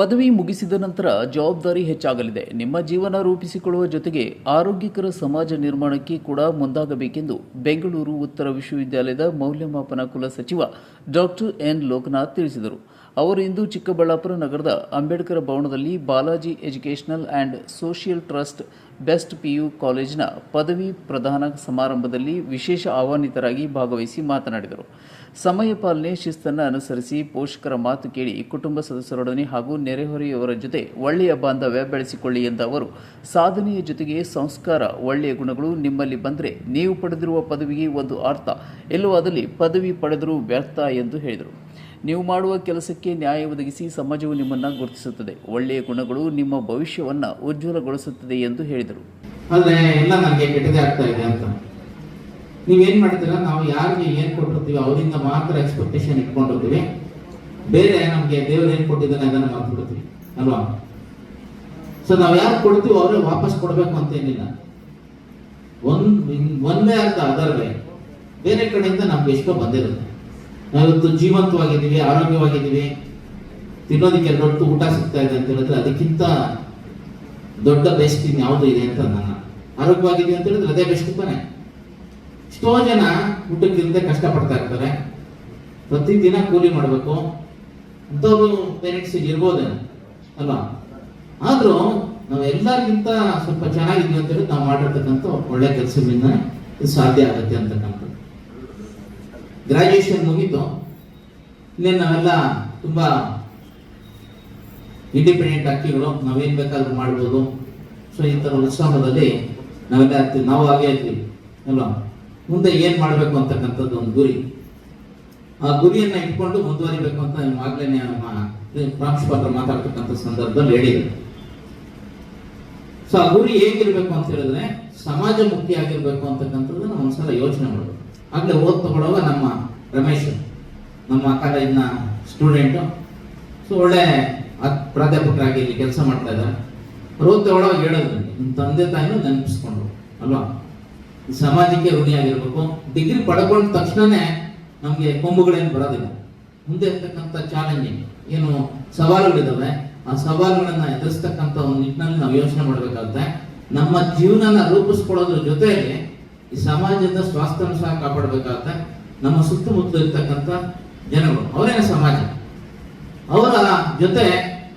ಪದವಿ ಮುಗಿಸಿದ ನಂತರ ಜವಾಬ್ದಾರಿ ಹೆಚ್ಚಾಗಲಿದೆ. ನಿಮ್ಮ ಜೀವನ ರೂಪಿಸಿಕೊಳ್ಳುವ ಜೊತೆಗೆ ಆರೋಗ್ಯಕರ ಸಮಾಜ ನಿರ್ಮಾಣಕ್ಕೆ ಕೂಡ ಮುಂದಾಗಬೇಕೆಂದು ಬೆಂಗಳೂರು ಉತ್ತರ ವಿಶ್ವವಿದ್ಯಾಲಯದ ಮೌಲ್ಯಮಾಪನ ಕುಲ ಸಚಿವ ಡಾಕ್ಟರ್ ಎನ್. ಲೋಕನಾಥ್ ತಿಳಿಸಿದರು. ಅವರು ಇಂದು ಚಿಕ್ಕಬಳ್ಳಾಪುರ ನಗರದ ಅಂಬೇಡ್ಕರ್ ಭವನದಲ್ಲಿ Balaji educational and social trust best PU ಕಾಲೇಜಿನ ಪದವಿ ಪ್ರದಾನ ಸಮಾರಂಭದಲ್ಲಿ ವಿಶೇಷ ಆಹ್ವಾನಿತರಾಗಿ ಭಾಗವಹಿಸಿ ಮಾತನಾಡಿದರು. ಸಮಯ ಪಾಲನೆ ಶಿಸ್ತನ್ನು ಅನುಸರಿಸಿ ಪೋಷಕರ ಮಾತು ಕೇಳಿ ಕುಟುಂಬ ಸದಸ್ಯರೊಡನೆ ಹಾಗೂ ನೆರೆಹೊರೆಯವರ ಜೊತೆ ಒಳ್ಳೆಯ ಬಾಂಧವ್ಯ ಬೆಳೆಸಿಕೊಳ್ಳಿ ಎಂದ ಅವರು, ಸಾಧನೆಯ ಜೊತೆಗೆ ಸಂಸ್ಕಾರ, ಒಳ್ಳೆಯ ಗುಣಗಳು ನಿಮ್ಮಲ್ಲಿ ಬಂದರೆ ನೀವು ಪಡೆದಿರುವ ಪದವಿಗೆ ಒಂದು ಅರ್ಥ. ಇಲ್ಲವಾದಲ್ಲಿ ಪದವಿ ಪಡೆದರೂ ವ್ಯರ್ಥ ಎಂದು ಹೇಳಿದರು. ನೀವು ಮಾಡುವ ಕೆಲಸಕ್ಕೆ ನ್ಯಾಯ ಒದಗಿಸಿ ಸಮಾಜವು ನಿಮ್ಮನ್ನು ಗುರುತಿಸುತ್ತದೆ. ಒಳ್ಳೆಯ ಗುಣಗಳು ನಿಮ್ಮ ಭವಿಷ್ಯವನ್ನು ಉಜ್ವಲಗೊಳಿಸುತ್ತದೆ ಎಂದು ಹೇಳಿದರು. ಆದ್ರೆ ಎಲ್ಲ ನನಗೆ ಕೆಟ್ಟದೇ ಇದೆ ಅಂತ. ನೀವೇನ್ ನಾವು ಯಾರಿಗೆ ಏನ್ ಕೊಟ್ಟಿರ್ತೀವಿ, ಅವರಿಂದ ಮಾತ್ರ ಎಕ್ಸ್ಪೆಕ್ಟೇಷನ್ ಇಟ್ಕೊಂಡಿರ್ತೀವಿ. ಬೇರೆ ನಮ್ಗೆ ದೇವರು ಏನ್ ಕೊಟ್ಟಿದ್ದಾನೆ ಅದನ್ನ ಮಾಡ್ಬಿಡ್ತೀವಿ ಅಲ್ವಾ? ಸೊ ನಾವು ಯಾರು ಕೊಡ್ತೀವಿ ಅವರೇ ವಾಪಸ್ ಕೊಡ್ಬೇಕು ಅಂತ ಏನಿಲ್ಲ. ಒಂದ್, ಒಂದೇ ಅರ್ಥ ಅದರ್ ವೇ ಬೇರೆ ಕಡೆಯಿಂದ ನಮ್ಗೆ ಎಷ್ಟೋ ಬಂದಿರುತ್ತೆ. ನಾವಿವತ್ತು ಜೀವಂತವಾಗಿದ್ದೀವಿ, ಆರೋಗ್ಯವಾಗಿದ್ದೀವಿ, ತಿನ್ನೋದಕ್ಕೆ ದೊಡ್ಡ ಊಟ ಸಿಗ್ತಾ ಇದೆ ಅಂತ ಹೇಳಿದ್ರೆ ಅದಕ್ಕಿಂತ ದೊಡ್ಡ ಬೆಸ್ಟ್ ಇನ್ಯಾವುದು ಇದೆ ಅಂತ ನನ್ನ ಆರೋಗ್ಯವಾಗಿದೆ ಅಂತ ಹೇಳಿದ್ರೆ ಅದೇ ಬೆಸ್ಟ್ ತಾನೆ. ಎಷ್ಟೋ ಜನ ಊಟಕ್ಕಿಂತ ಕಷ್ಟಪಡ್ತಾ ಇರ್ತಾರೆ. ಪ್ರತಿದಿನ ಕೂಲಿ ಮಾಡಬೇಕು. ಅಂಥವ್ರು ಪೇರೆಂಟ್ಸ್ ಇರ್ಬೋದೇನು ಅಲ್ವಾ? ಆದರೂ ನಾವು ಎಲ್ಲರಿಗಿಂತ ಸ್ವಲ್ಪ ಚೆನ್ನಾಗಿದ್ವಿ ಅಂತ ಹೇಳಿ ನಾವು ಮಾಡಿರ್ತಕ್ಕಂಥ ಒಳ್ಳೆ ಕೆಲಸದಿಂದ ಸಾಧ್ಯ ಆಗುತ್ತೆ ಅಂತಕ್ಕಂಥದ್ದು. ಗ್ರಾಜುಯೇಷನ್ ಮುಗೀತು. ಇನ್ನೇನು ನಾವೆಲ್ಲ ತುಂಬ ಇಂಡಿಪೆಂಡೆಂಟ್ ಅಕ್ಕಿಗಳು ನಾವೇನು ಬೇಕಾದ್ರೂ ಮಾಡ್ಬೋದು. ಸೊ ಈ ಥರ ಉತ್ಸಾಹದಲ್ಲಿ ನಾವೆಲ್ಲ ಆಗ್ತೀವಿ ನಾವು ಹಾಗೆ ಇರ್ತೀವಿ ಅಲ್ವಾ? ಮುಂದೆ ಏನು ಮಾಡಬೇಕು ಅಂತಕ್ಕಂಥದ್ದು ಒಂದು ಗುರಿ. ಆ ಗುರಿಯನ್ನು ಇಟ್ಕೊಂಡು ಮುಂದುವರಿಬೇಕು ಅಂತ ಆಗ್ಲೇ ನಮ್ಮ ಪ್ರಾಂಶುಪಾತ್ರ ಮಾತಾಡ್ತಕ್ಕಂಥ ಸಂದರ್ಭದಲ್ಲಿ ಹೇಳಿದರು. ಸೊ ಆ ಗುರಿ ಹೇಗಿರ್ಬೇಕು ಅಂತ ಹೇಳಿದ್ರೆ ಸಮಾಜಮುಖಿ ಆಗಿರ್ಬೇಕು ನಾವು ಒಂದ್ಸಲ ಯೋಚನೆ ಮಾಡಬೇಕು ಆಗ್ಲೇ ಓದ್ ನಮ್ಮ ರಮೇಶ್, ನಮ್ಮ ಕಾಲೇಜಿನ ಸ್ಟೂಡೆಂಟು ಸೊ ಒಳ್ಳೆ ಪ್ರಾಧ್ಯಾಪಕರಾಗಿ ಇಲ್ಲಿ ಕೆಲಸ ಮಾಡ್ತಾ ಇದ್ದಾರೆ ರೋದ್ ತಗೊಳ್ಳೋವಾಗ ಹೇಳೋದು ನಿಮ್ಮ ತಂದೆ ತಾಯಿನೂ ನೆನಪಿಸ್ಕೊಂಡ್ರು, ಅಲ್ವಾ? ಸಮಾಜಕ್ಕೆ ಋಣಿಯಾಗಿರ್ಬೇಕು. ಡಿಗ್ರಿ ಪಡ್ಕೊಂಡ ತಕ್ಷಣನೇ ನಮಗೆ ಕೊಂಬುಗಳೇನು ಬರೋದಿಲ್ಲ. ಮುಂದೆ ಇರ್ತಕ್ಕಂಥ ಚಾಲೆಂಜಿಂಗ್ ಏನು ಸವಾಲುಗಳಿದ್ದಾವೆ ಆ ಸವಾಲುಗಳನ್ನು ಎದುರಿಸ್ತಕ್ಕಂಥ ಒಂದು ನಿಟ್ಟಿನಲ್ಲಿ ನಾವು ಯೋಚನೆ ಮಾಡಬೇಕಾಗುತ್ತೆ. ನಮ್ಮ ಜೀವನನ ರೂಪಿಸ್ಕೊಳ್ಳೋದ್ರ ಜೊತೆಯಲ್ಲಿ ಈ ಸಮಾಜದ ಸ್ವಾಸ್ಥ್ಯವನ್ನು ಸಹ ಕಾಪಾಡಬೇಕಾದ ನಮ್ಮ ಸುತ್ತಮುತ್ತ ಇರ್ತಕ್ಕಂಥ ಜನಗಳು ಅವರೇನ ಸಮಾಜ. ಅವರ ಜೊತೆ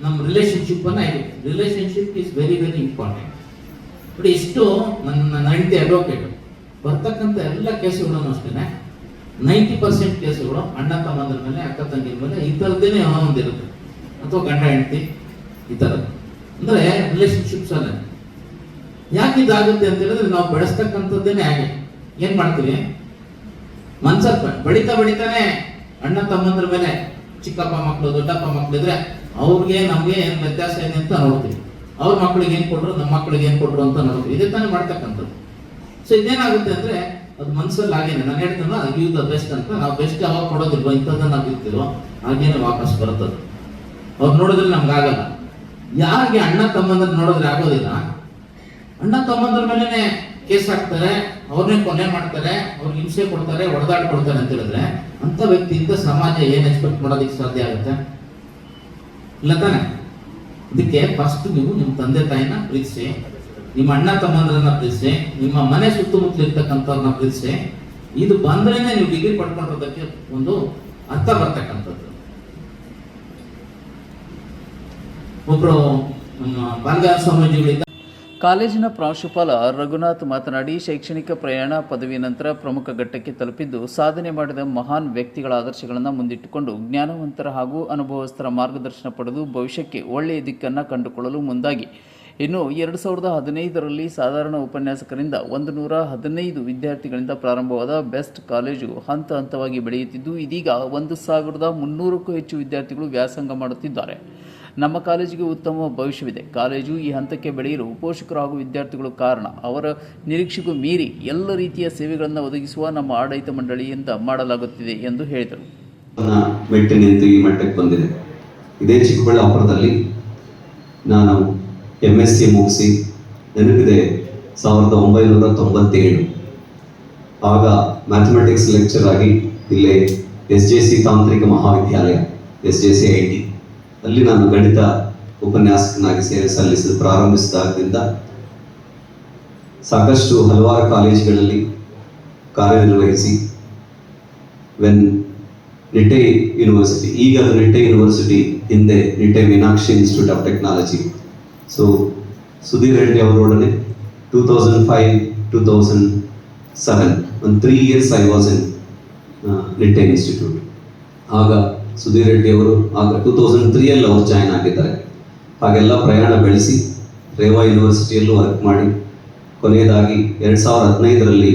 ನಮ್ಮ ರಿಲೇಶನ್ಶಿಪ್ ಅನ್ನ relationship is very very important but ಇಷ್ಟು ನನ್ನ ಹೆಂಡತಿ ಅಡ್ವೊಕೇಟ್ ಬರ್ತಕ್ಕಂಥ ಎಲ್ಲ ಕೇಸುಗಳನ್ನು ಅಷ್ಟೇ ನೈಂಟಿ ಪರ್ಸೆಂಟ್ ಕೇಸುಗಳು ಅಣ್ಣ ತಮ್ಮಂದ್ರ ಮೇಲೆ, ಅಕ್ಕ ತಂಗಿರ ಮೇಲೆ ಈ ಥರದ್ದೇನೆ ಒಂದಿರುತ್ತೆ ಅಥವಾ ಗಂಡ, ಹೆಂಡತಿ, ಈ ಥರದ್ದು. ಅಂದರೆ ರಿಲೇಶನ್ಶಿಪ್ಸ್ ಅಲ್ಲ. ಯಾಕೆ ಇದಾಗುತ್ತೆ ಅಂತ ಹೇಳಿದ್ರೆ ನಾವು ಬೆಳೆಸ್ತಕ್ಕಂಥದ್ದೇನೆ ಹಾಗೆ. ಏನ್ ಮಾಡ್ತೀವಿ ಮನ್ಸತ್ ಬಳಿತ ಬಳಿತಾನೆ ಅಣ್ಣ ತಮ್ಮಂದ್ರ ಮೇಲೆ, ಚಿಕ್ಕಪ್ಪ ಮಕ್ಕಳು ದೊಡ್ಡಪ್ಪ ಮಕ್ಕಳು ಇದ್ರೆ ಅವ್ರಿಗೆ ನಮ್ಗೆ ಏನ್ ವ್ಯತ್ಯಾಸ ಏನು ಅಂತ ನೋಡ್ತೀವಿ. ಅವ್ರ ಮಕ್ಕಳಿಗೆ ಏನ್ ಕೊಟ್ರು ನಮ್ಮ ಮಕ್ಕಳಿಗೆ ಏನ್ ಕೊಟ್ರು ಅಂತ ನೋಡ್ತೀವಿ. ಇದೇ ತಾನೇ ಮಾಡ್ತಕ್ಕಂಥದ್ದು. ಸೊ ಇದೇನಾಗುತ್ತೆ ಅಂದ್ರೆ ಅದು ಮನ್ಸಲ್ಲಿ ಹಾಗೇನೆ. ನಾನು ಹೇಳ್ತಾನಲ್ಲ ಗಿವ್ ದ ಬೆಸ್ಟ್ ಅಂತ. ನಾವು ಬೆಸ್ಟ್ ಯಾವಾಗ ಕೊಡೋದಿಲ್ವೋ, ಇಂಥದ್ದನ್ನ ನಾವು ಇರ್ತೀವೋ, ಹಾಗೇನೆ ವಾಪಸ್ ಬರ್ತದೆ ಅವ್ರು ನೋಡಿದ್ರೆ ನಮ್ಗೆ ಆಗಲ್ಲ. ಯಾರಿಗೆ ಅಣ್ಣ ತಮ್ಮಂದ್ರೆ ನೋಡಿದ್ರೆ ಆಗೋದಿಲ್ಲ? ಅಣ್ಣ ತಮ್ಮಂದ್ರ ಮೇಲೆನೆ ಕೇಸ್ ಹಾಕ್ತಾರೆ, ಅವ್ರನ್ನೇ ಕೊನೆ ಮಾಡ್ತಾರೆ, ಅವ್ರಿಗೆ ಹಿಂಸೆ ಕೊಡ್ತಾರೆ ಹೊಡೆದಾಡ್ ಕೊಡ್ತಾರೆ ಅಂತ ಹೇಳಿದ್ರೆ ಅಂತ ವ್ಯಕ್ತಿಯಿಂದ ಸಮಾಜ ಏನ್ ಎಕ್ಸ್ಪೆಕ್ಟ್ ಮಾಡೋದಕ್ಕೆ ಸಾಧ್ಯ ಆಗುತ್ತೆ? ಇಲ್ಲ ತಾನೆ? ಇದಕ್ಕೆ ಫಸ್ಟ್ ನೀವು ನಿಮ್ಮ ತಂದೆ ತಾಯಿನ ಪ್ರೀತಿಸಿ, ನಿಮ್ಮ ಅಣ್ಣ ತಮ್ಮಂದ್ರನ್ನ ಪ್ರೀತಿಸಿ, ನಿಮ್ಮ ಮನೆ ಸುತ್ತಮುತ್ತಲ ಇರ್ತಕ್ಕಂಥವ್ರನ್ನ ಪ್ರೀತಿಸಿ, ಇದು ಬಂದ್ರೇನೆ ನೀವು ಡಿಗ್ರಿ ಪಡ್ಕೊಂಡಿರೋದಕ್ಕೆ ಒಂದು ಅರ್ಥ ಬರ್ತಕ್ಕಂಥದ್ದು. ಒಬ್ರು ನಮ್ಮ ಬಾಲ್ಗಾರ ಸ್ವಾಮೀಜಿಗಳಿದ್ದ ಕಾಲೇಜಿನ ಪ್ರಾಂಶುಪಾಲ ರಘುನಾಥ್ ಮಾತನಾಡಿ, ಶೈಕ್ಷಣಿಕ ಪ್ರಯಾಣ ಪದವಿ ನಂತರ ಪ್ರಮುಖ ಘಟ್ಟಕ್ಕೆ ತಲುಪಿದ್ದು, ಸಾಧನೆ ಮಾಡಿದ ಮಹಾನ್ ವ್ಯಕ್ತಿಗಳ ಆದರ್ಶಗಳನ್ನು ಮುಂದಿಟ್ಟುಕೊಂಡು ಜ್ಞಾನವಂತರ ಹಾಗೂ ಅನುಭವಸ್ಥರ ಮಾರ್ಗದರ್ಶನ ಪಡೆದು ಭವಿಷ್ಯಕ್ಕೆ ಒಳ್ಳೆಯ ದಿಕ್ಕನ್ನು ಕಂಡುಕೊಳ್ಳಲು ಮುಂದಾಗಿ. ಇನ್ನು ಎರಡು ಸಾವಿರದ ಹದಿನೈದರಲ್ಲಿ ಸಾಧಾರಣ ಉಪನ್ಯಾಸಕರಿಂದ ಒಂದು ನೂರ ಹದಿನೈದು ವಿದ್ಯಾರ್ಥಿಗಳಿಂದ ಪ್ರಾರಂಭವಾದ ಬೆಸ್ಟ್ ಕಾಲೇಜು ಹಂತ ಹಂತವಾಗಿ ಬೆಳೆಯುತ್ತಿದ್ದು, ಇದೀಗ ಒಂದು ಸಾವಿರದ ಮುನ್ನೂರಕ್ಕೂ ಹೆಚ್ಚು ವಿದ್ಯಾರ್ಥಿಗಳು ವ್ಯಾಸಂಗ ಮಾಡುತ್ತಿದ್ದಾರೆ. ನಮ್ಮ ಕಾಲೇಜಿಗೆ ಉತ್ತಮ ಭವಿಷ್ಯವಿದೆ. ಕಾಲೇಜು ಈ ಹಂತಕ್ಕೆ ಬೆಳೆಯಲು ಪೋಷಕರು ಹಾಗೂ ವಿದ್ಯಾರ್ಥಿಗಳು ಕಾರಣ. ಅವರ ನಿರೀಕ್ಷೆಗೂ ಮೀರಿ ಎಲ್ಲ ರೀತಿಯ ಸೇವೆಗಳನ್ನು ಒದಗಿಸುವ ನಮ್ಮ ಆಡಳಿತ ಮಂಡಳಿಯಿಂದ ಮಾಡಲಾಗುತ್ತಿದೆ ಎಂದು ಹೇಳಿದರು. ಮೆಟ್ಟಿ ನಿಂತು ಈ ಮಟ್ಟಕ್ಕೆ ಬಂದಿದೆ. ಇದೇ ಚಿಕ್ಕಬಳ್ಳಾಪುರದಲ್ಲಿ ನಾನು ಎಂ ಎಸ್ ಸಿ ಮುಗಿಸಿ ನೆನಪಿದೆ ಸಾವಿರದ ಒಂಬೈನೂರ ತೊಂಬತ್ತೇಳು. ಆಗ ಮ್ಯಾಥಮೆಟಿಕ್ಸ್ ಲೆಕ್ಚರ್ ಆಗಿ ಇಲ್ಲೇ ಎಸ್ ಜೆ ಸಿ ತಾಂತ್ರಿಕ ಮಹಾವಿದ್ಯಾಲಯ S J C I T ಅಲ್ಲಿ ನಾನು ಗಣಿತ ಉಪನ್ಯಾಸಕನಾಗಿ ಸೇವೆ ಸಲ್ಲಿಸಲು ಪ್ರಾರಂಭಿಸಿದಾಗದಿಂದ ಸಾಕಷ್ಟು ಹಲವಾರು ಕಾಲೇಜುಗಳಲ್ಲಿ ಕಾರ್ಯನಿರ್ವಹಿಸಿ ವೆನ್ ನಿಟೆ ಯೂನಿವರ್ಸಿಟಿ ಈಗ ನಿಟ್ಟೆ ಯೂನಿವರ್ಸಿಟಿ ಹಿಂದೆ Nitte Meenakshi institute of technology so Sudhir Reddy ಅವರೊಡನೆ two thousand five two thousand seven ಒಂದು three years I was in Nitte institute ಆಗ ಸುಧೀರ್ ರೆಡ್ಡಿ ಅವರು ಆಗ ಟೂ ತೌಸಂಡ್ ತ್ರೀಯಲ್ಲಿ ಅವರು ಜಾಯ್ನ್ ಆಗಿದ್ದಾರೆ. ಹಾಗೆಲ್ಲ ಪ್ರಯಾಣ ಬೆಳೆಸಿ ರೇವಾ ಯೂನಿವರ್ಸಿಟಿಯಲ್ಲೂ ವರ್ಕ್ ಮಾಡಿ, ಕೊನೆಯದಾಗಿ ಎರಡು ಸಾವಿರದ ಹದಿನೈದರಲ್ಲಿ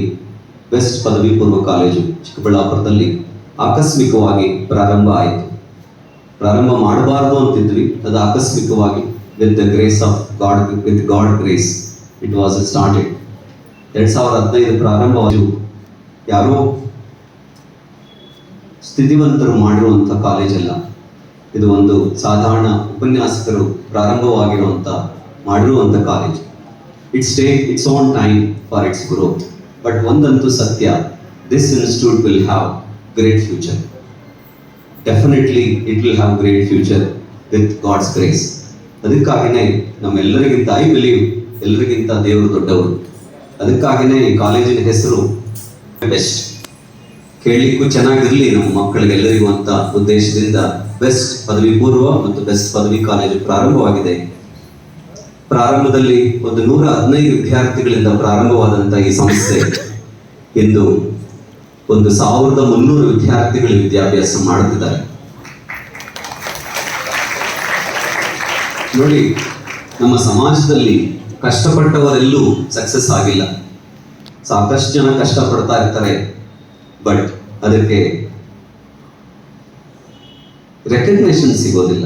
ಬೆಸ್ಟ್ ಪದವಿ ಪೂರ್ವ ಕಾಲೇಜು ಚಿಕ್ಕಬಳ್ಳಾಪುರದಲ್ಲಿ ಆಕಸ್ಮಿಕವಾಗಿ ಪ್ರಾರಂಭ ಆಯಿತು. ಪ್ರಾರಂಭ ಮಾಡಬಾರದು ಅಂತಿದ್ವಿ, ಅದು ಆಕಸ್ಮಿಕವಾಗಿ with the grace of God with God grace it was started ಎರಡು ಸಾವಿರದ ಹದಿನೈದು ಪ್ರಾರಂಭವಾಗಿ ಯಾರೋ ಸ್ಥಿತಿವಂತರು ಮಾಡಿರುವಂಥ ಅಲ್ಲ. ಇದು ಒಂದು ಸಾಧಾರಣ ಉಪನ್ಯಾಸಕರು ಪ್ರಾರಂಭವಾಗಿರುವಂಥ, ಮಾಡಿರುವಂಥ college it's take its own time for its growth but ಒಂದಂತೂ ಸತ್ಯ this institute will have great future definitely it will have great future with God's grace ಅದಕ್ಕಾಗಿಯೇ ನಮ್ಮೆಲ್ಲರಿಗಿಂತ ಐ ಬಿಲೀವ್ ಎಲ್ಲರಿಗಿಂತ ದೇವರು ದೊಡ್ಡವರು. ಅದಕ್ಕಾಗಿನೇ ಈ ಕಾಲೇಜಿನ ಹೆಸರು ಬೆಸ್ಟ್ ಕೇಳಲಿಕ್ಕೂ ಚೆನ್ನಾಗಿರಲಿ ನಮ್ಮ ಮಕ್ಕಳಿಗೆಲ್ಲರಿಗೂ ಅಂತ ಉದ್ದೇಶದಿಂದ ಬೆಸ್ಟ್ ಪದವಿ ಪೂರ್ವ ಮತ್ತು ಬೆಸ್ಟ್ ಪದವಿ ಕಾಲೇಜು ಪ್ರಾರಂಭವಾಗಿದೆ. ಪ್ರಾರಂಭದಲ್ಲಿ ಒಂದು ನೂರ ಹದಿನೈದು ವಿದ್ಯಾರ್ಥಿಗಳಿಂದ ಪ್ರಾರಂಭವಾದಂತಹ ಈ ಸಂಸ್ಥೆ ಇಂದು ಒಂದು ಸಾವಿರದ ಮುನ್ನೂರು ವಿದ್ಯಾರ್ಥಿಗಳು ವಿದ್ಯಾಭ್ಯಾಸ ಮಾಡುತ್ತಿದ್ದಾರೆ. ನೋಡಿ, ನಮ್ಮ ಸಮಾಜದಲ್ಲಿ ಕಷ್ಟಪಟ್ಟವರೆಲ್ಲೂ ಸಕ್ಸಸ್ ಆಗಿಲ್ಲ. ಸಾಕಷ್ಟು ಜನ ಕಷ್ಟಪಡ್ತಾ ಇರ್ತಾರೆ. ಬಟ್ ಅದಕ್ಕೆ ರೆಕಗ್ನೇಷನ್ ಸಿಗೋದಿಲ್ಲ.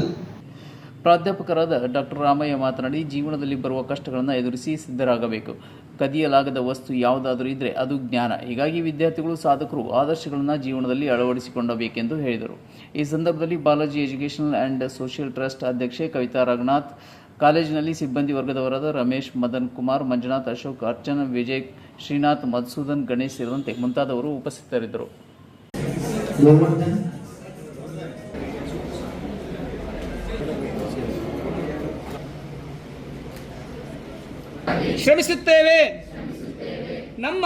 ಪ್ರಾಧ್ಯಾಪಕರಾದ ಡಾಕ್ಟರ್ ರಾಮಯ್ಯ ಮಾತನಾಡಿ, ಜೀವನದಲ್ಲಿ ಬರುವ ಕಷ್ಟಗಳನ್ನು ಎದುರಿಸಿ ಸಿದ್ಧರಾಗಬೇಕು. ಕದಿಯಲಾಗದ ವಸ್ತು ಯಾವುದಾದರೂ ಇದ್ದರೆ ಅದು ಜ್ಞಾನ. ಹೀಗಾಗಿ ವಿದ್ಯಾರ್ಥಿಗಳು, ಸಾಧಕರು ಆದರ್ಶಗಳನ್ನು ಜೀವನದಲ್ಲಿ ಅಳವಡಿಸಿಕೊಳ್ಳಬೇಕೆಂದು ಹೇಳಿದರು. ಈ ಸಂದರ್ಭದಲ್ಲಿ Balaji educational and social trust ಅಧ್ಯಕ್ಷೆ ಕವಿತಾ ರಘುನಾಥ್ ಕಾಲೇಜಿನಲ್ಲಿ ಸಿಬ್ಬಂದಿ ವರ್ಗದವರಾದ ರಮೇಶ್ ಮದನ್ ಕುಮಾರ್ ಮಂಜುನಾಥ್ ಅಶೋಕ್ ಅರ್ಚನ್ ವಿಜಯ್ ಶ್ರೀನಾಥ್ ಮಧುಸೂದನ್ ಗಣೇಶ್ ಸೇರಿದಂತೆ ಮುಂತಾದವರು ಉಪಸ್ಥಿತರಿದ್ದರು. ಶ್ರಮಿಸುತ್ತೇವೆ. ನಮ್ಮ